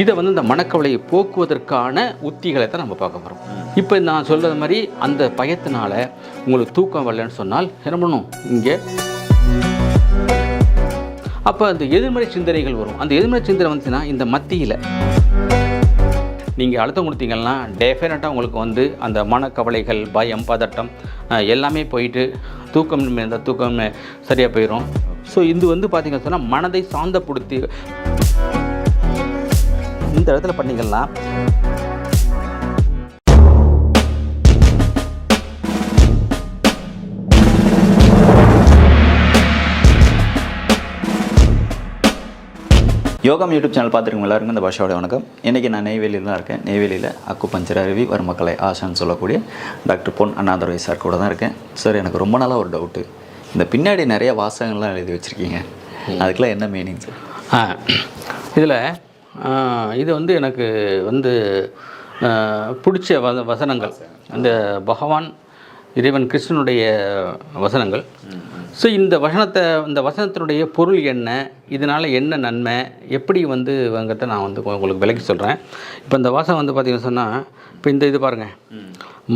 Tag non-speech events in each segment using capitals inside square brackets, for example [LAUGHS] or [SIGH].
இதை வந்து இந்த மனக்கவலையை போக்குவதற்கான உத்திகளை தான் நம்ம பார்க்க போகிறோம் இப்போ நான் சொல்கிறது மாதிரி அந்த பயத்தினால உங்களுக்கு தூக்கம் வரலன்னு சொன்னால் என்ன பண்ணும்? இங்கே. அப்போ அந்த எதிர்மறை சிந்தனைகள் வரும். அந்த எதிர்மறை சிந்தனை வந்துச்சுன்னா இந்த மத்தியில் நீங்கள் அழுத்தம் கொடுத்தீங்கன்னா டெஃபினட்டாக உங்களுக்கு வந்து அந்த மனக்கவலைகள் பயம் பதட்டம் எல்லாமே போயிட்டு தூக்கம் இந்த தூக்கம் சரியாக போயிடும் ஸோ இது வந்து பார்த்தீங்கன்னு சொன்னால் மனதை சாந்தப்படுத்தி இந்த இடத்துல பண்ணீங்கன்னா யோகம் யூடியூப் சேனல் பார்த்துருக்கோம் எல்லாருக்கும் இந்த பாஷாவோட வணக்கம். இன்றைக்கி நான் நெய்வேலியில் தான் இருக்கேன். நெய்வேலியில் அக்கு பஞ்சர் அருவி வர்மக்கலை ஆசான்னு சொல்லக்கூடிய டாக்டர் பொன் அண்ணாதுரை சார் கூட தான் இருக்கேன். சார் எனக்கு ரொம்ப நாளாக ஒரு டவுட்டு இந்த பின்னாடி நிறைய வாசகங்கள்லாம் எழுதி வச்சுருக்கீங்க. அதுக்கெல்லாம் என்ன மீனிங் சார் இதில் இது வந்து எனக்கு வந்து பிடிச்ச வ வசனங்கள். அந்த பகவான் இறைவன் கிருஷ்ணனுடைய வசனங்கள். ஸோ இந்த வசனத்தை இந்த வசனத்தினுடைய பொருள் என்ன? இதனால் என்ன நன்மை? எப்படி வந்து வாங்கிறத நான் வந்து உங்களுக்கு விளக்கி சொல்கிறேன் இப்போ இந்த வாசகம் வந்து பார்த்தீங்கன்னு சொன்னால் இப்போ இந்த இது பாருங்கள்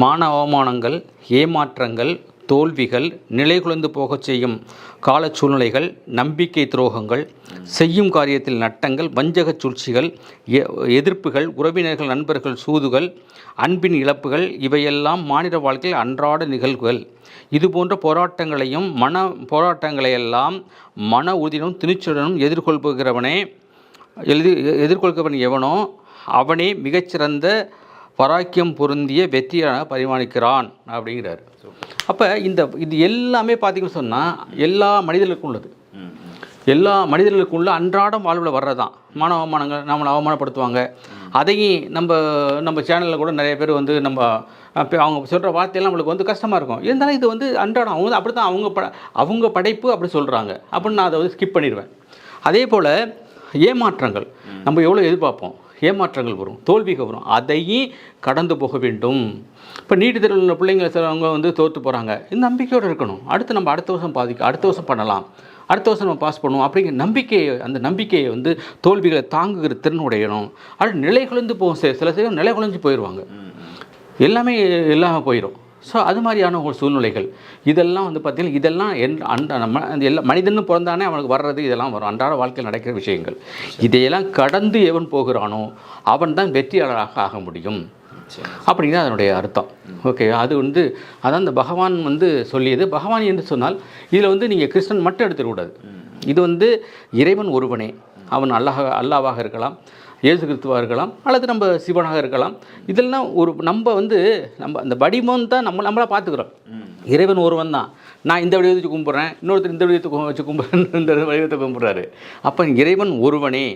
மான அவமானங்கள் ஏமாற்றங்கள் தோல்விகள் நிலைகுலைந்து போகச் செய்யும் கால சூழ்நிலைகள் நம்பிக்கை துரோகங்கள் செய்யும் காரியத்தில் நட்டங்கள் வஞ்சக சூழ்ச்சிகள் எ- எதிர்ப்புகள் உறவினர்கள் நண்பர்கள் சூதுகள் அன்பின் இழப்புகள் இவையெல்லாம் மாநில வாழ்க்கையில் அன்றாட நிகழ்வுகள். இதுபோன்ற போராட்டங்களையும் மன போராட்டங்களையெல்லாம் மன உறுதியுடன் துணிச்சலுடனும் எதிர்கொள்பவனே எழுதி எதிர்கொள்கிறவன் எவனோ அவனே மிகச்சிறந்த பராக்கியம் பொருந்திய வெற்றியாக பரிமாணிக்கிறான் அப்படிங்கிறார். அப்போ இந்த இது எல்லாமே பார்த்தீங்கன்னு சொன்னால் எல்லா மனிதர்களுக்கும் உள்ளது. எல்லா மனிதர்களுக்கும் உள்ள அன்றாடம் வாழ்வில் வர்றதான் மான அவமானங்கள் நம்மளை அவமானப்படுத்துவாங்க. அதையும் நம்ம நம்ம சேனலில் கூட நிறைய பேர் வந்து நம்ம அவங்க சொல்கிற வார்த்தையெல்லாம் நம்மளுக்கு வந்து கஷ்டமாக இருக்கும். இருந்தாலும் இது வந்து அன்றாடம் அவங்க அப்படி தான் அவங்க ப அவங்க படைப்பு அப்படி சொல்கிறாங்க அப்படின்னு நான் அதை வந்து ஸ்கிப் பண்ணிடுவேன். அதே போல் ஏமாற்றங்கள். நம்ம எவ்வளோ எதிர்பார்ப்போம்? ஏமாற்றங்கள் வரும் தோல்விகள் வரும். அதையும் கடந்து போக வேண்டும். இப்போ நீட்டு தேர்வில் உள்ள பிள்ளைங்க சிலவங்க வந்து தோற்று போகிறாங்க இந்த நம்பிக்கையோடு இருக்கணும். அடுத்து நம்ம அடுத்த வருஷம் பாதிக்க அடுத்த வருஷம் பண்ணலாம். அடுத்த வருஷம் நம்ம பாஸ் பண்ணுவோம் அப்படிங்கிற நம்பிக்கையை அந்த நம்பிக்கையை வந்து தோல்விகளை தாங்குகிற திறன் உடையணும். அடுத்து நிலை குலைந்து போகும். சில சில நிலை குலைஞ்சு போயிடுவாங்க எல்லாமே இல்லாமல் போயிடும் ஸோ அது மாதிரியான ஒரு சூழ்நிலைகள். இதெல்லாம் வந்து பார்த்திங்கன்னா இதெல்லாம் என் அன்ற நம்ம அந்த எல்லா மனிதனும் பிறந்தானே அவனுக்கு வர்றது இதெல்லாம் வரும். அன்றாட வாழ்க்கையில் நடக்கிற விஷயங்கள். இதையெல்லாம் கடந்து எவன் போகிறானோ அவன் தான் வெற்றியாளராக ஆக முடியும். அப்படிங்கிறது அதனுடைய அர்த்தம். ஓகே அது வந்து அதான் இந்த பகவான் வந்து சொல்லியது. பகவான் என்று சொன்னால் இதில் வந்து நீங்கள் கிருஷ்ணன் மட்டும் எடுத்துக்கூடாது இது வந்து இறைவன் ஒருவனே. அவன் அல்லாஹ அல்லாவாக இருக்கலாம். இயேசு கிறிஸ்துவாக இருக்கலாம் அல்லது நம்ம சிவனாக இருக்கலாம். இதெல்லாம் ஒரு நம்ம வந்து நம்ம அந்த வடிவம் தான் நம்ம நம்மளாக பார்த்துக்கிறோம். இறைவன் ஒருவன் தான். நான் இந்த வடிவத்தை வச்சு கும்பிட்றேன் இன்னொருத்தர் இந்த வடிவத்தை வச்சு கும்பிட்றேன் [LAUGHS] இந்த வடிவத்தை கும்பிட்றாரு. அப்போ இறைவன் ஒருவனே.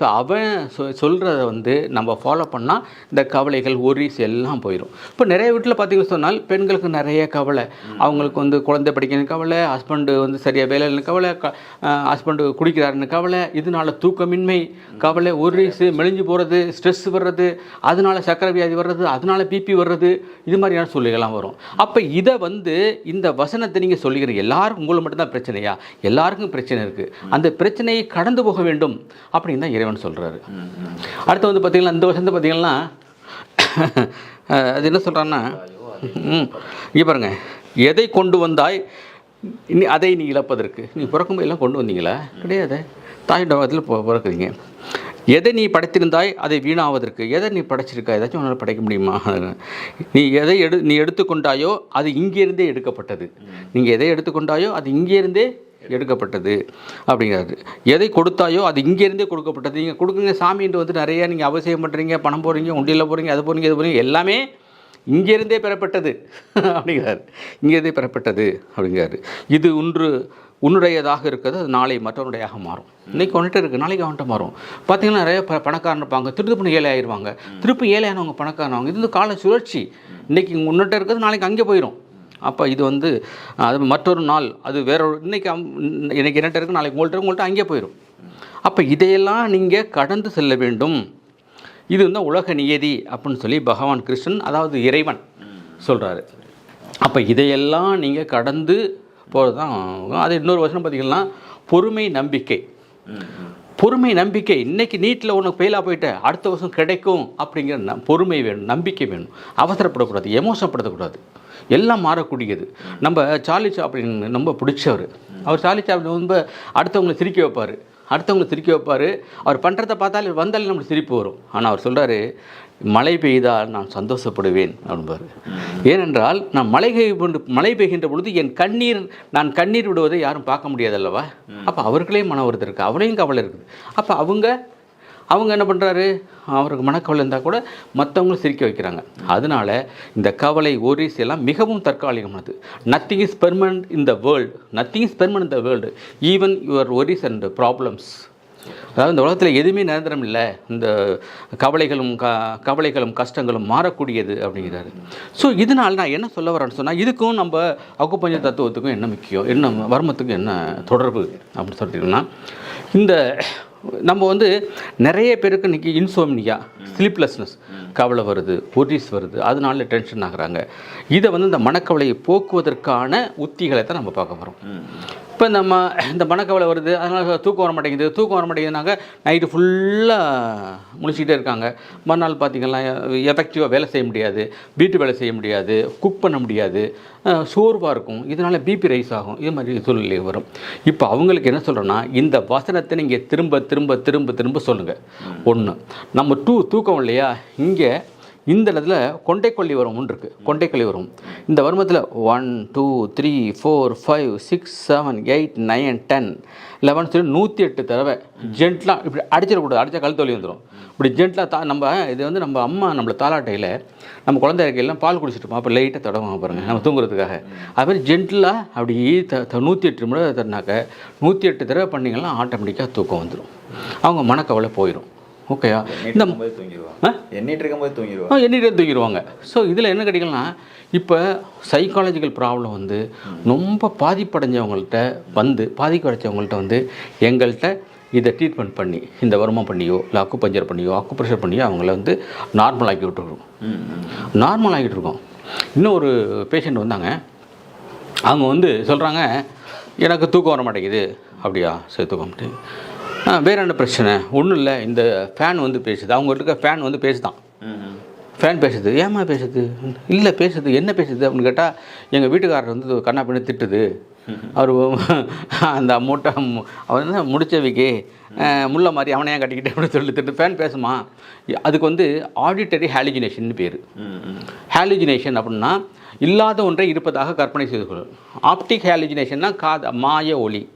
ஸோ அவன் சொ சொல்கிறத வந்து நம்ம ஃபாலோ பண்ணால் இந்த கவலைகள் ஒரிஸ் எல்லாம் போயிடும் இப்போ நிறைய வீட்டில் பார்த்தீங்கன்னு சொன்னால் பெண்களுக்கு நிறைய கவலை. அவங்களுக்கு வந்து குழந்தை படிக்கணும் கவலை ஹஸ்பண்டு வந்து சரியாக வேலைன்னு கவலை ஹஸ்பண்டு குடிக்கிறாருன்னு கவலை இதனால தூக்கமின்மை கவலை ஒரிஸு மெலிஞ்சு போகிறது ஸ்ட்ரெஸ் வர்றது அதனால சக்கரை வியாதி வர்றது அதனால பிபி வர்றது இது மாதிரியான சூழ்நிலைகள்லாம் வரும். அப்போ இதை வந்து இந்த வசனத்தை நீங்கள் சொல்லிக்கிறீங்க எல்லாருக்கும் உங்களுக்கு மட்டும்தான் பிரச்சனையா? எல்லாருக்கும் பிரச்சனை இருக்குது அந்த பிரச்சனையை கடந்து போக வேண்டும். அப்படின்னு தான் இறைவன் சொல்கிறாரு அடுத்து வந்து பார்த்தீங்கன்னா இந்த வருஷம் பார்த்தீங்கன்னா அது என்ன சொல்கிறான்னா இங்கே பாருங்க. எதை கொண்டு வந்தாய்? நீ அதை நீ இழப்பதற்கு. நீ பிறக்கும்போது எல்லாம் கொண்டு வந்தீங்களா? கிடையாது. தாய் டவத்தில் பிறக்குறீங்க. எதை நீ படைத்திருந்தாய்? அதை வீணாவதற்கு. எதை நீ படைச்சிருக்கா? ஏதாச்சும் உன்னால் படைக்க முடியுமா? [LAUGHS] நீ எதை எடு நீ எடுத்துக்கொண்டாயோ அது இங்கேருந்தே எடுக்கப்பட்டது. நீங்கள் எதை எடுத்துக்கொண்டாயோ அது இங்கேருந்தே எடுக்கப்பட்டது அப்படிங்கிறது எதை கொடுத்தாயோ அது இங்கேருந்தே கொடுக்கப்பட்டது. நீங்கள் கொடுக்குங்க சாமின்ட்டு வந்து நிறையா நீங்கள் அவசியம் பண்ணுறீங்க பணம் போகிறீங்க உண்டியில் போகிறீங்க அது போகிறீங்க இது போகிறீங்க எல்லாமே இங்கேருந்தே பெறப்பட்டது [LAUGHS] அப்படிங்கிறார். இங்கேருந்தே பெறப்பட்டது அப்படிங்கிறாரு. இது ஒன்று உன்னுடையதாக இருக்கிறது அது நாளை மற்றவனுடையாக மாறும். இன்றைக்கி வந்துட்டு இருக்குது நாளைக்கு அவன்கிட்ட மாறும். பார்த்தீங்கன்னா நிறைய ப பணக்காரன் இருப்பாங்க திருப்பி ஏழை ஆயிடுவாங்க திருப்பி ஏழையானவங்க பணக்காரனவங்க இது வந்து கால சுழற்சி. இன்றைக்கி உன்னிட்ட இருக்கிறது நாளைக்கு அங்கே போயிடும் அப்போ இது வந்து அது மற்றொரு நாள் அது வேற ஒரு இன்னைக்கு அவன் இன்னைக்கு என்னட்ட இருக்கு நாளைக்கு உங்கள்கிட்ட உங்கள்கிட்ட அங்கே போயிடும் அப்போ இதையெல்லாம் நீங்கள் கடந்து செல்ல வேண்டும். இது வந்து உலக நியதி அப்படின்னு சொல்லி பகவான் கிருஷ்ணன் அதாவது இறைவன் சொல்கிறாரு அப்போ இதையெல்லாம் நீங்கள் கடந்து போகிறது தான் அது இன்னொரு வருஷம் பார்த்தீங்கன்னா பொறுமை நம்பிக்கை. பொறுமை நம்பிக்கை இன்னைக்கு நீட்டில் உனக்கு ஃபெயிலாக போயிட்ட அடுத்த வருஷம் கிடைக்கும் அப்படிங்கிற ந- பொறுமை வேணும் நம்பிக்கை வேணும். அவசரப்படக்கூடாது எமோஷனப்படுத்தக்கூடாது எல்லாம் மாறக்கூடியது. நம்ம சார்லி சாப்ளின் ரொம்ப பிடிச்சவர். அவர் சார்லி சாப்ளின் ரொம்ப அடுத்தவங்களை சிரிக்க வைப்பார். அடுத்தவங்களை சிரிக்க வைப்பார். அவர் பண்ணுறத பார்த்தாலே வந்தாலே நம்மளுக்கு சிரிப்பு வரும். ஆனால் அவர் சொல்கிறாரு மழை பெய்தால் நான் சந்தோஷப்படுவேன் அப்படிம்பாரு. ஏனென்றால் நான் மழை பெய்கின்ற மழை பெய்கின்ற பொழுது என் கண்ணீர் நான் கண்ணீர் விடுவதை யாரும் பார்க்க முடியாது அல்லவா அப்போ அவர்களே மன வருத்தம் இருக்குது அவளையும் கவலை இருக்குது. அப்போ அவங்க அவங்க என்ன பண்ணுறாரு அவருக்கு மனக்கவலை இருந்தால் கூட மற்றவங்களும் சிரிக்க வைக்கிறாங்க. அதனால இந்த கவலை ஒரிஸ் எல்லாம் மிகவும் தற்காலிகமானது. Nothing is permanent in the world nothing is permanent in the world even your worries and problems அதாவது இந்த உலகத்தில் எதுவுமே நிரந்தரம் இல்லை. இந்த கவலைகளும் க கவலைகளும் கஷ்டங்களும் மாறக்கூடியது அப்படிங்கிறாரு. ஸோ இதனால் நான் என்ன சொல்ல வரேன்னு சொன்னால் இதுக்கும் நம்ம அக்குப்பஞ்ச தத்துவத்துக்கும் என்ன முக்கியம்? என்ன வர்மத்துக்கும் என்ன தொடர்பு அப்படின்னு சொல்லிட்டீங்கன்னா இந்த நம்ம வந்து நிறைய பேருக்கு இன்றைக்கி இன்சோம்னியா ஸ்லீப்லெஸ்னஸ் கவலை வருது ஒரிஸ் வருது. அதனால டென்ஷன் ஆகுறாங்க. இதை வந்து இந்த மனக்கவலையை போக்குவதற்கான உத்திகளை தான் நம்ம பார்க்க போகிறோம் இப்போ நம்ம இந்த மனக்கவலை வருது அதனால் தூக்கம் வர மாட்டேங்குது தூக்கம் வர மாட்டேங்குதுனாக்க நைட்டு ஃபுல்லாக முழிச்சிக்கிட்டே இருக்காங்க. மறுநாள் பார்த்திங்கன்னா எஃபெக்டிவாக வேலை செய்ய முடியாது வீட்டு வேலை செய்ய முடியாது குக் பண்ண முடியாது சோர்வாக இருக்கும். இதனால் பிபி ரைஸ் ஆகும். இது மாதிரி சூழ்நிலை வரும். இப்போ அவங்களுக்கு என்ன சொல்கிறேன்னா இந்த வசனத்தை நீங்கள் திரும்ப திரும்ப திரும்ப திரும்ப சொல்லுங்கள் ஒன்று நம்ம டூ தூக்கம் இல்லையா? இங்கே இந்த இடத்துல கொண்டைக்கொல்லி வரும் ஒன்று இருக்குது கொண்டைக்கொல்லி வரும் இந்த வருமத்தில் one two three four five six seven eight nine ten eleven சொல்லி நூற்றி எட்டு தடவை ஜென்ட்லாக இப்படி அடிச்சிடக்கூடாது அடித்தா கழுத்து வலி வந்துடும் இப்படி ஜென்ட்லாக தா நம்ம இது வந்து நம்ம அம்மா நம்மளை தாலாட்டையில் நம்ம குழந்தை இருக்கையெல்லாம் பால் குடிச்சிட்டு அப்போ லைட்டாக தடவாங்க பாருங்கள் நம்ம தூங்குறதுக்காக. அதுமாதிரி ஜென்ட்லாக அப்படி த த- நூற்றி எட்டு முறை தட்டினாக்க நூற்றி எட்டு தடவை பண்ணிங்கன்னா ஆட்டோமேட்டிக்காக தூக்கம் வந்துடும் அவங்க மனக்கவலை போயிடும் ஓகேயா? இந்த தூங்கிடுவாங்க? எண்ணிட்டு இருக்கும்போது தூங்கிடுவாங்க எண்ணிட்டே தூக்கிடுவாங்க ஸோ இதில் என்ன கிடைக்கலனா இப்போ சைக்காலஜிக்கல் ப்ராப்ளம் வந்து ரொம்ப பாதிப்படைஞ்சவங்கள்ட்ட வந்து பாதிப்படைஞ்சவங்கள்ட்ட வந்து எங்கள்கிட்ட இதை ட்ரீட்மெண்ட் பண்ணி இந்த வருமம் பண்ணியோ இல்லை அக்கு பஞ்சர் பண்ணியோ அக்கு ப்ரெஷர் பண்ணியோ அவங்கள வந்து நார்மல் ஆக்கி விட்டுருக்கோம். ம் ம். நார்மல் ஆகிட்டு இருக்கோம். இன்னும் ஒரு பேஷண்ட் வந்தாங்க. அவங்க வந்து சொல்கிறாங்க எனக்கு தூக்கம் வர மாட்டேங்குது அப்படியா? சரி தூக்கம் மாட்டேங்குது. வேறு என்ன பிரச்சனை? ஒன்றும் இல்லை. இந்த ஃபேன் வந்து பேசுது. அவங்க இருக்க ஃபேன் வந்து பேசுதான். ஃபேன் பேசுது. ஏம்மா பேசுது? இல்லை பேசுது. என்ன பேசுது அப்படின்னு கேட்டால் எங்கள் வீட்டுக்காரர் வந்து கண்ணா பண்ணி திட்டுது. அவர் அந்த மூட்டை அவர் என்ன முடிச்சவைக்கு முள்ள மாதிரி அவனையா கட்டிக்கிட்டு அப்படின்னு சொல்லி திட்டு ஃபேன் பேசுமா? அதுக்கு வந்து ஆடிட்டரி ஹாலிஜினேஷன் பேர். ஹாலிஜினேஷன் அப்படின்னா இல்லாத ஒன்றை இருப்பதாக கற்பனை செய்து கொள்ளும். ஆப்டிக் ஹாலிஜினேஷன்னா காது மாய ஒளி.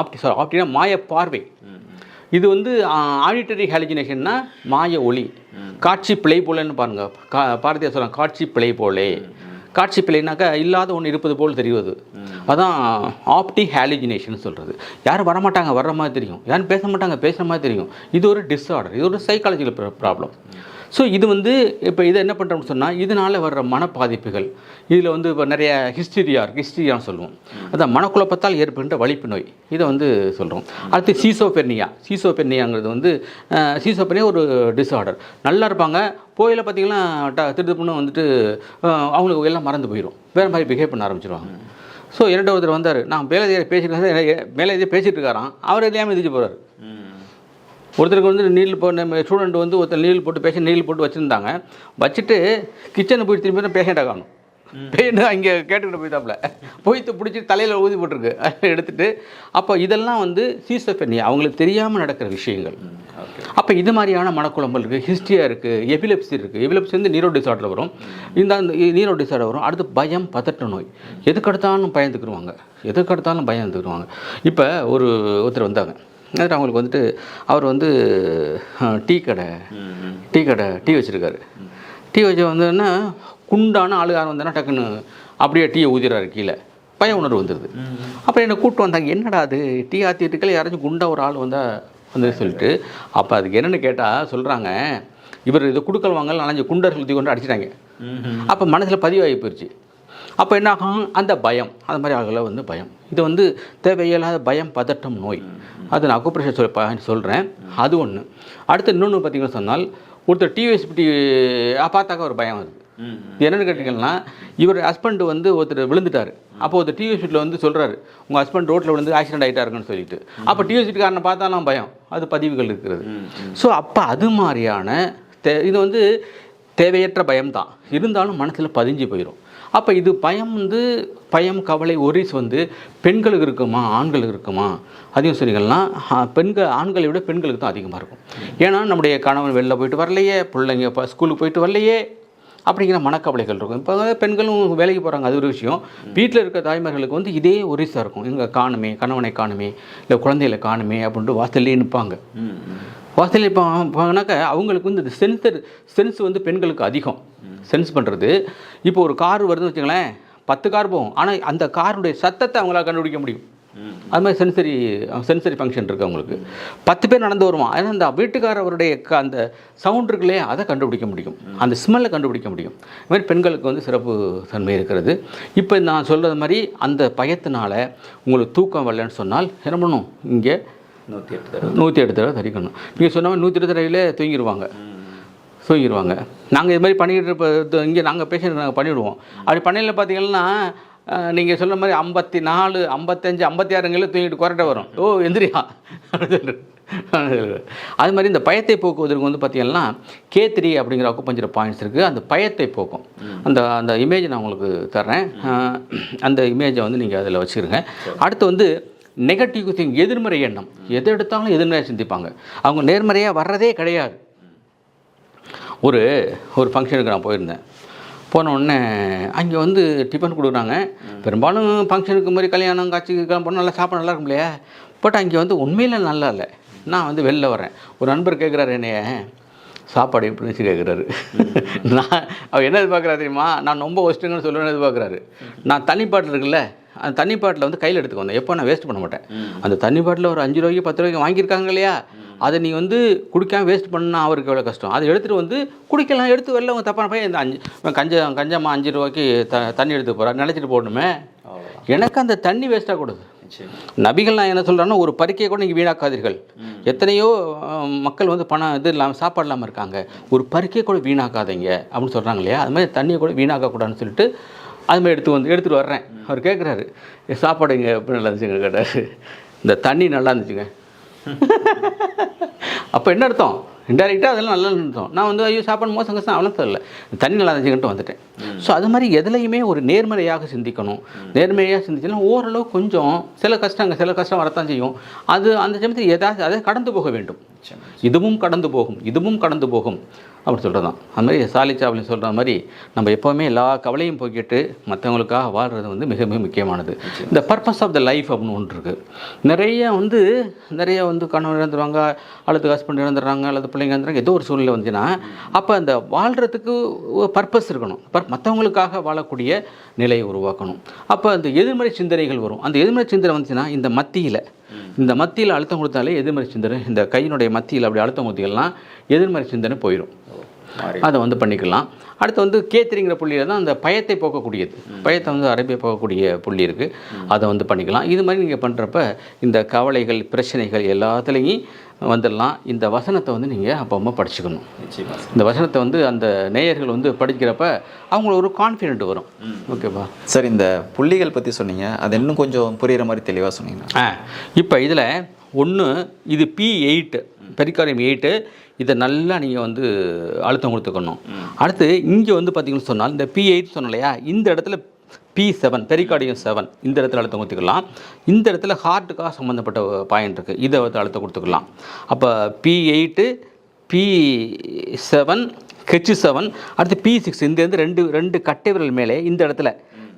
ஆப்டி சாரி ஆப்டினா மாய பார்வை. இது வந்து ஆடிட்டரி ஹாலிஜினேஷன்னா மாய ஒளி. காட்சி பிழை போலன்னு பாருங்க. கா பாரதியார் சொல்கிறாங்க காட்சி பிழை போலே. காட்சி பிழைனாக்கா இல்லாத ஒன்று இருப்பது போல் தெரிவது. அதான் ஆப்டி ஹாலிஜினேஷன் சொல்கிறது யாரும் வரமாட்டாங்க வர்ற மாதிரி தெரியும். யாரும் பேச மாட்டாங்க பேசுகிற மாதிரி தெரியும். இது ஒரு டிஸார்டர் இது ஒரு சைக்காலஜிக்கல் ப்ராப்ளம் ஸோ இது வந்து இப்போ இதை என்ன பண்ணுறோம்னு சொன்னால் இதனால் வர்ற மன பாதிப்புகள் இதில் வந்து இப்போ நிறைய ஹிஸ்டீரியா இருக்குது ஹிஸ்டீரியான்னு சொல்லுவோம். அதான் மனக்குழப்பத்தால் ஏற்படுகின்ற வலிப்பு நோய். இதை வந்து சொல்கிறோம் அடுத்து சீசோபெர்னியா சீசோபெர்னியாங்கிறது வந்து சீசோபெர்னியா ஒரு டிஸார்டர் நல்லா இருப்பாங்க. போயில பார்த்தீங்கன்னா ட பொண்ணு வந்துட்டு அவங்களுக்கு எல்லாம் மறந்து போயிடும் வேறு மாதிரி பிஹேவ் பண்ண ஆரம்பிச்சிருவாங்க. ஸோ இரண்டு ஒருத்தர் வந்தார். நான் மேலதிகாரி பேசிட்டு மேலதிகாரி பேசிகிட்டு இருக்காராம். அவர் எதையாமல் எதிர்த்து போகிறார் ஒருத்தருக்கு வந்து நீல் போட்டு ஸ்டூடெண்ட் வந்து ஒருத்தர் நீல் போட்டு பேஷண்ட் நீல் போட்டு வச்சுருந்தாங்க. வச்சுட்டு கிச்சனை போய் திரும்பி பேஷண்ட்டாக காணும். பேஷண்ட் அங்கே கேட்டுக்கிட்டு போய்தாப்புல போய்த்து பிடிச்சி தலையில் ஊதி போட்டிருக்கு. எடுத்துட்டு அப்போ இதெல்லாம் வந்து சீசோஃபெனியா அவங்களுக்கு தெரியாமல் நடக்கிற விஷயங்கள். அப்போ இது மாதிரியான மனக்குழம்பல் இருக்குது ஹிஸ்ட்ரியாக இருக்குது எபிலெப்சி இருக்குது எபிலெப்சி வந்து நீரோ டிசார்டர் வரும். இந்த நீரோ டிசார்டர் வரும். அடுத்து பயம் பதட்ட நோய். எதுக்கெடுத்தாலும் பயந்துக்குருவாங்க. எதுக்கெடுத்தாலும் பயந்துக்கிடுவாங்க இப்போ ஒரு ஒருத்தர் வந்தாங்க. நேற்று அவங்களுக்கு வந்துட்டு அவர் வந்து டீ கடை டீ கடை டீ வச்சுருக்காரு. டீ வச்சு வந்தோன்னா குண்டான ஆளுகாரம் வந்தோன்னா டக்குன்னு அப்படியே டீயை ஊதிடுறாரு கீழே. பய உணர்வு வந்துடுது அப்புறம் என்னை கூப்பிட்டு வந்தாங்க என்னடா அது? டீ ஆற்றிட்டு இருக்கல யாராச்சும் குண்டா ஒரு ஆள் வந்தால் வந்து சொல்லிட்டு அப்போ அதுக்கு என்னென்னு கேட்டால் சொல்கிறாங்க இவர் இது குடுக்கல் வாங்கல் நாலஞ்சு குண்டர்கள் தூக்கி கொண்டு அடிச்சிட்டாங்க. அப்போ மனசில் பதிவாகி போயிடுச்சு அப்போ என்ன ஆகும் அந்த பயம். அந்த மாதிரி ஆளுகளை வந்து பயம். இது வந்து தேவையில்லாத பயம் பதட்டம் நோய். அது நான் அக்குப்ரேஷன் சொல் சொல்கிறேன் அது ஒன்று அடுத்து இன்னொன்று பார்த்தீங்கன்னா சொன்னால் ஒருத்தர் டிவிஎஸ்பிடி பார்த்தாக்க ஒரு பயம் வருது. என்னென்னு கேட்டிங்கன்னா இவர் ஹஸ்பண்ட் வந்து ஒருத்தர் விழுந்துட்டார். அப்போ ஒருத்தர் டிவிஎஸ்பியில் வந்து சொல்கிறாரு உங்கள் ஹஸ்பண்ட் ரோட்டில் விழுந்து ஆக்சிடென்ட் ஆகிட்டாருன்னு சொல்லிட்டு. அப்போ டிவிஎஸ்பிக்காரனை பார்த்தாலாம் பயம். அது பதிவுகள் இருக்கிறது. ஸோ அப்போ அது மாதிரியான தே இது வந்து தேவையற்ற பயம் தான் இருந்தாலும் மனசில் பதிஞ்சு போயிடும் அப்போ இது பயம் வந்து பயம் கவலை ஒரிஸ் வந்து பெண்களுக்கு இருக்குமா ஆண்களுக்கு இருக்குமா? அதிகம் சொன்னீங்கன்னா பெண்கள் ஆண்களை விட பெண்களுக்கு தான் அதிகமாக இருக்கும். ஏன்னா நம்முடைய கணவன் வெளில போயிட்டு வரலையே பிள்ளைங்க இப்போ ஸ்கூலுக்கு போயிட்டு வரலையே அப்படிங்கிற மனக்கவலைகள் இருக்கும். இப்போ பெண்களும் வேலைக்கு போகிறாங்க அது ஒரு விஷயம். வீட்டில் இருக்க தாய்மார்களுக்கு வந்து இதே ஒரிசாக இருக்கும். இங்கே காணுமே கணவனை காணுமே இல்லை குழந்தைகளை காணுமே அப்படின்ட்டு வாசல்லே நிற்பாங்க வாசல் இப்போ அவங்களுக்கு வந்து இந்த சென்சர் சென்ஸ் வந்து பெண்களுக்கு அதிகம். சென்ஸ் பண்ணுறது இப்போ ஒரு கார் வருதுன்னு வச்சுங்களேன் பத்து கார் போகும். ஆனால் அந்த காருடைய சத்தத்தை அவங்களால கண்டுபிடிக்க முடியும். அது மாதிரி சென்சரி சென்சரி ஃபங்க்ஷன் இருக்குது அவங்களுக்கு. பத்து பேர் நடந்து வருவான் ஏன்னா அந்த வீட்டுக்காரவருடைய க அந்த சவுண்ட் இருக்குல்லே அதை கண்டுபிடிக்க முடியும். அந்த ஸ்மெல்லை கண்டுபிடிக்க முடியும். இது மாதிரி பெண்களுக்கு வந்து சிறப்பு தன்மை இருக்கிறது. இப்போ நான் சொல்கிறது மாதிரி அந்த பயத்தினால உங்களுக்கு தூக்கம் வரலன்னு சொன்னால் என்ன பண்ணணும்? இங்கே நூற்றி எட்டு தடவை. நூற்றி எட்டு தடவை தரிக்கணும். நீங்கள் சொன்ன மாதிரி நூற்றி எட்டு தடவையிலே தூங்கிடுவாங்க தூங்கிடுவாங்க நாங்கள் இது மாதிரி பண்ணிக்கிட்டு இருப்ப இங்கே நாங்கள் பேஷண்ட் நாங்கள் பண்ணிவிடுவோம் அப்படி பண்ணையில் பார்த்தீங்கன்னா நீங்கள் சொன்ன மாதிரி ஐம்பத்தி நாலு ஐம்பத்தஞ்சு ஐம்பத்தி ஆறுங்களே தூங்கிட்டு குரட்டை வரும். ஓ எந்திரியா? [LAUGHS] அது மாதிரி இந்த பயத்தை போக்குவதற்கு வந்து பார்த்தீங்கன்னா கே த்ரீ அப்படிங்கிற அக்குப்பஞ்சர் பாயிண்ட்ஸ் இருக்குது அந்த பயத்தை போக்கும். அந்த அந்த இமேஜ் நான் உங்களுக்கு தர்றேன். அந்த இமேஜை வந்து நீங்கள் அதில் வச்சுருங்க அடுத்து வந்து நெகட்டிவ் திங் எதிர்மறை எண்ணம். எதை எடுத்தாலும் எதிர்மறையாக சிந்திப்பாங்க. அவங்க நேர்மறையாக வர்றதே கிடையாது. ஒரு ஒரு ஃபங்க்ஷனுக்கு நான் போயிருந்தேன். போன உடனே அங்கே வந்து டிஃபன் கொடுக்குறாங்க. பெரும்பாலும் ஃபங்க்ஷனுக்கு மாதிரி கல்யாணம் காட்சிக்கெல்லாம் போனால் நல்லா சாப்பாடு நல்லா இருக்கும் இல்லையா பட் அங்கே வந்து உண்மையில் நல்லா இல்லை. நான் வந்து வெளில வரேன். ஒரு நண்பர் கேட்குறாரு என்னைய. சாப்பாடு எப்படின்னு கேட்குறாரு. நான் அவர் என்ன எதிர்பார்க்குறாரு தெரியுமா? நான் ரொம்ப ஒஸ்ட்டுங்கன்னு சொல்லுவேன்னு எதிர்பார்க்குறாரு. நான் தண்ணி பாட்டில் இருக்குல்ல அந்த தண்ணி பாட்டில் வந்து கையில் எடுத்துக்க எப்போ நான் வேஸ்ட் பண்ண மாட்டேன். அந்த தண்ணி பாட்டில் ஒரு அஞ்சு ரூபாய்க்கு பத்து ரூபாய்க்கு வாங்கியிருக்காங்க இல்லையா? அதை நீ வந்து குடிக்காம வேஸ்ட் பண்ணால் அவருக்கு எவ்வளோ கஷ்டம்? அதை எடுத்துகிட்டு வந்து குடிக்கலாம். எடுத்து வெளில உங்க தப்பான பையன் இந்த அஞ்சு இவன் கஞ்ச கஞ்சமாக அஞ்சு ரூபாய்க்கு த தண்ணி எடுத்து போகிறார் நினச்சிட்டு போடணுமே. எனக்கு அந்த தண்ணி வேஸ்ட்டாக கொடுது. நபிகள் நான் என்ன சொல்கிறேன்னா ஒரு பருக்கையை கூட நீங்கள் வீணாக்காதீர்கள். எத்தனையோ மக்கள் வந்து பணம் இது இல்லாமல் சாப்பாடு இல்லாமல் இருக்காங்க. ஒரு பருக்கையை கூட வீணாக்காதீங்க அப்படின்னு சொல்கிறாங்க இல்லையா? அது மாதிரி தண்ணியை கூட வீணாக்கக்கூடாதுன்னு சொல்லிட்டு அது மாதிரி எடுத்து வந்து எடுத்துகிட்டு வர்றேன். அவர் கேட்குறாரு சாப்பாடு இங்கே எப்படி நல்லா இருந்துச்சுங்க? கேட்டார். இந்த தண்ணி நல்லா இருந்துச்சுங்க. [LAUGHS] அப்போ என்ன அர்த்தம்? இன்டெரக்டாக அதெல்லாம் நல்லா அர்த்தம். நான் வந்து ஐயோ சாப்பாடு மோசம் கஷ்டம் அவ்வளோ தெரியல. தண்ணி நல்லா இருந்துச்சுக்கிட்டு வந்துட்டேன். ஸோ அது மாதிரி எதுலையுமே ஒரு நேர்மறையாக சிந்திக்கணும். நேர்மறையாக சிந்திச்சுன்னா ஓரளவு கொஞ்சம் சில கஷ்டங்கள் சில கஷ்டம் வரத்தான் செய்யும். அது அந்த சமயத்தில் ஏதாவது அதை கடந்து போக வேண்டும். இதுவும் கடந்து போகும் இதுவும் கடந்து போகும். அப்படி சொல்கிறது தான் அது மாதிரி சாலி சாப்ளின் சொல்கிற மாதிரி நம்ம எப்போவுமே எல்லா கவலையும் போக்கிட்டு மற்றவங்களுக்காக வாழ்கிறது வந்து மிக மிக முக்கியமானது. இந்த பர்பஸ் ஆஃப் த லைஃப் அப்படின்னு ஒன்று இருக்குது நிறைய வந்து நிறைய வந்து கணவன் இறந்துருவாங்க அல்லது ஹஸ்பண்ட் இறந்துடுறாங்க அல்லது பிள்ளைங்க இறந்துறாங்க ஏதோ ஒரு சூழ்நிலை வந்துச்சுன்னா அப்போ அந்த வாழ்கிறதுக்கு பர்பஸ் இருக்கணும். பர் மற்றவங்களுக்காக வாழக்கூடிய நிலையை உருவாக்கணும். அப்போ அந்த எதிர்மறை சிந்தனைகள் வரும். அந்த எதிர்மறை சிந்தனை வந்துச்சுன்னா இந்த மத்தியில் இந்த மத்தியில் அழுத்தம் கொடுத்தாலே எதிர்மறை சிந்தனை இந்த கையினுடைய மத்தியில் அப்படி அழுத்தம் கொடுத்தீங்கன்னா எதிர்மறை சிந்தனை போயிடும் அதை வந்து பண்ணிக்கலாம். அடுத்து வந்து கேத்திரிங்கிற புள்ளியில் தான் அந்த பயத்தை போக்கக்கூடியது. பயத்தை வந்து அரபிய போகக்கூடிய புள்ளி இருக்குது அதை வந்து பண்ணிக்கலாம். இது மாதிரி நீங்கள் பண்ணுறப்ப இந்த கவலைகள் பிரச்சனைகள் எல்லாத்துலேயும் வந்துடலாம். இந்த வசனத்தை வந்து நீங்கள் அப்போ படிச்சுக்கணும். இந்த வசனத்தை வந்து அந்த நேயர்கள் வந்து படிக்கிறப்ப அவங்களுக்கு ஒரு கான்ஃபிடென்ட் வரும். ஓகேவா சார் இந்த புள்ளிகள் பற்றி சொன்னீங்க. அது இன்னும் கொஞ்சம் புரியுற மாதிரி தெளிவாக சொன்னீங்க. ஆ இப்போ இதில் ஒன்று இது பி எயிட்டு பெரிகாரியம் எயிட்டு இதை நல்லா நீங்கள் வந்து அழுத்தம் கொடுத்துக்கணும். அடுத்து இங்கே வந்து பார்த்தீங்கன்னு சொன்னால் இந்த பி எயிட் சொன்னோம் இல்லையா? இந்த இடத்துல பி செவன் பெரிகார்டியம் செவன் இந்த இடத்துல அழுத்தம் கொடுத்துக்கலாம். இந்த இடத்துல ஹார்ட்டுக்காக சம்மந்தப்பட்ட பாயிண்ட் இருக்குது இதை வந்து அழுத்தம் கொடுத்துக்கலாம். அப்போ P eight P seven H seven அடுத்து பி சிக்ஸ் இந்த வந்து ரெண்டு ரெண்டு கட்டை விரல் மேலே இந்த இடத்துல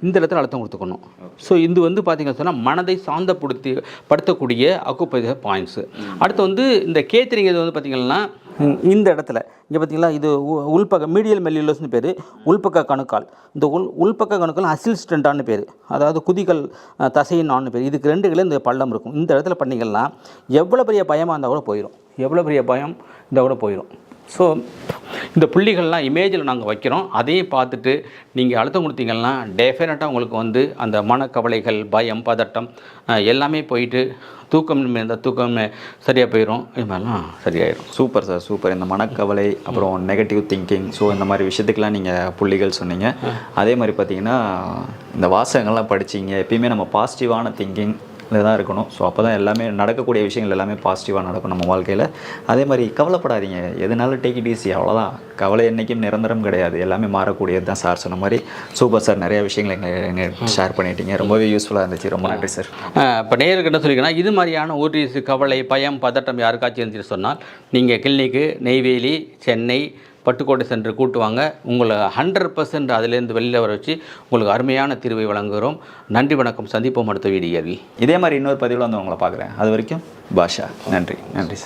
இந்த இடத்துல அழுத்தம் கொடுத்துக்கணும். ஸோ இது வந்து பார்த்தீங்கன்னு சொன்னால் மனதை சாந்தப்படுத்தி படுத்தக்கூடிய அக்குப்பைசர் பாயிண்ட்ஸு அடுத்து வந்து இந்த கேத்திரிங்க இது வந்து பார்த்தீங்கன்னா இந்த இடத்துல. இங்கே பார்த்தீங்களா இது உ- உள்பக்க மீடியல் மெல்லியலோஸ்னு பேர். உள்பக்க கணுக்கால். இந்த உள் உள்பக்க கணுக்கால் அசில் ஸ்டெண்டான்னு பேர். அதாவது குதிகள் தசையின் ஆன்னு பேர். இதுக்கு ரெண்டு கிலோ இந்த பள்ளம் இருக்கும். இந்த இடத்துல பண்ணிங்கன்னா எவ்வளோ பெரிய பயமாக இருந்தால் கூட போயிடும் எவ்வளோ பெரிய பயம் இருந்தால் கூட போயிடும் ஸோ இந்த புள்ளிகள்லாம் இமேஜில் நாங்கள் வைக்கிறோம். அதையும் பார்த்துட்டு நீங்கள் அழுத்தம் கொடுத்தீங்கன்னா டெஃபினட்டாக உங்களுக்கு வந்து அந்த மனக்கவலைகள் பயம் பதட்டம் எல்லாமே போயிட்டு தூக்கம் இந்த தூக்கம் சரியாக போயிடும் இது மாதிரிலாம் சரியாயிடும் சூப்பர் சார் சூப்பர். இந்த மனக்கவலை அப்புறம் நெகட்டிவ் திங்கிங் ஸோ இந்த மாதிரி விஷயத்துக்கெலாம் நீங்கள் புள்ளிகள் சொன்னீங்க. அதே மாதிரி பார்த்தீங்கன்னா இந்த வாசகங்கள்லாம் படிச்சீங்க. எப்பயுமே நம்ம பாசிட்டிவான திங்கிங் தான் இருக்கணும். ஸோ அப்போ தான் எல்லாமே நடக்கக்கூடிய விஷயங்கள் எல்லாமே பாசிட்டிவாக நடக்கும் நம்ம வாழ்க்கையில். அதே மாதிரி கவலைப்படாதீங்க. எதுனாலும் டேக் இட் ஈஸி அவ்வளோதான் கவலை என்றைக்கும் நிரந்தரம் கிடையாது. எல்லாமே மாறக்கூடியது தான் சார் சொன்ன மாதிரி. சூப்பர் சார் நிறைய விஷயங்களை எங்க ஷேர் பண்ணிட்டீங்க. ரொம்பவே யூஸ்ஃபுல்லாக இருந்துச்சு. ரொம்ப நன்றி சார் இப்போ நேருக்கு என்ன சொல்லிங்கன்னா இது மாதிரியான ஓடிஎஸ் கவலை பயம் பதட்டம் யாருக்காச்சும் இருந்துச்சு சொன்னால் நீங்கள் கிளினிக்கு நெய்வேலி சென்னை பட்டுக்கோட்டை சென்று கூட்டுவாங்க. உங்களை ஹண்ட்ரட் பர்சன்ட் அதிலேருந்து வெளியில் வர வச்சு உங்களுக்கு அருமையான தீர்வை வழங்குகிறோம். நன்றி வணக்கம். சந்திப்போம் அடுத்த வீடியோவில். இதே மாதிரி இன்னொரு பதிவில் வந்து உங்களை பார்க்குறேன். அது வரைக்கும் பாஷா. நன்றி. நன்றி சார்.